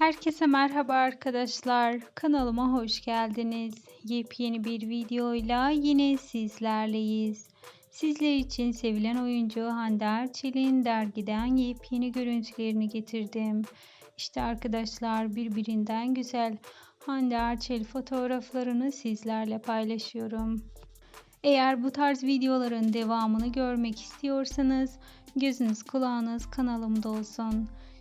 Herkese merhaba arkadaşlar. Kanalıma hoş geldiniz. Yepyeni bir videoyla yine sizlerleyiz. Sizler için sevilen oyuncu Hande Erçel'in dergiden yepyeni görüntülerini getirdim. İşte arkadaşlar birbirinden güzel Hande Erçel fotoğraflarını sizlerle paylaşıyorum. Eğer bu tarz videoların devamını görmek istiyorsanız gözünüz kulağınız kanalımda olsun.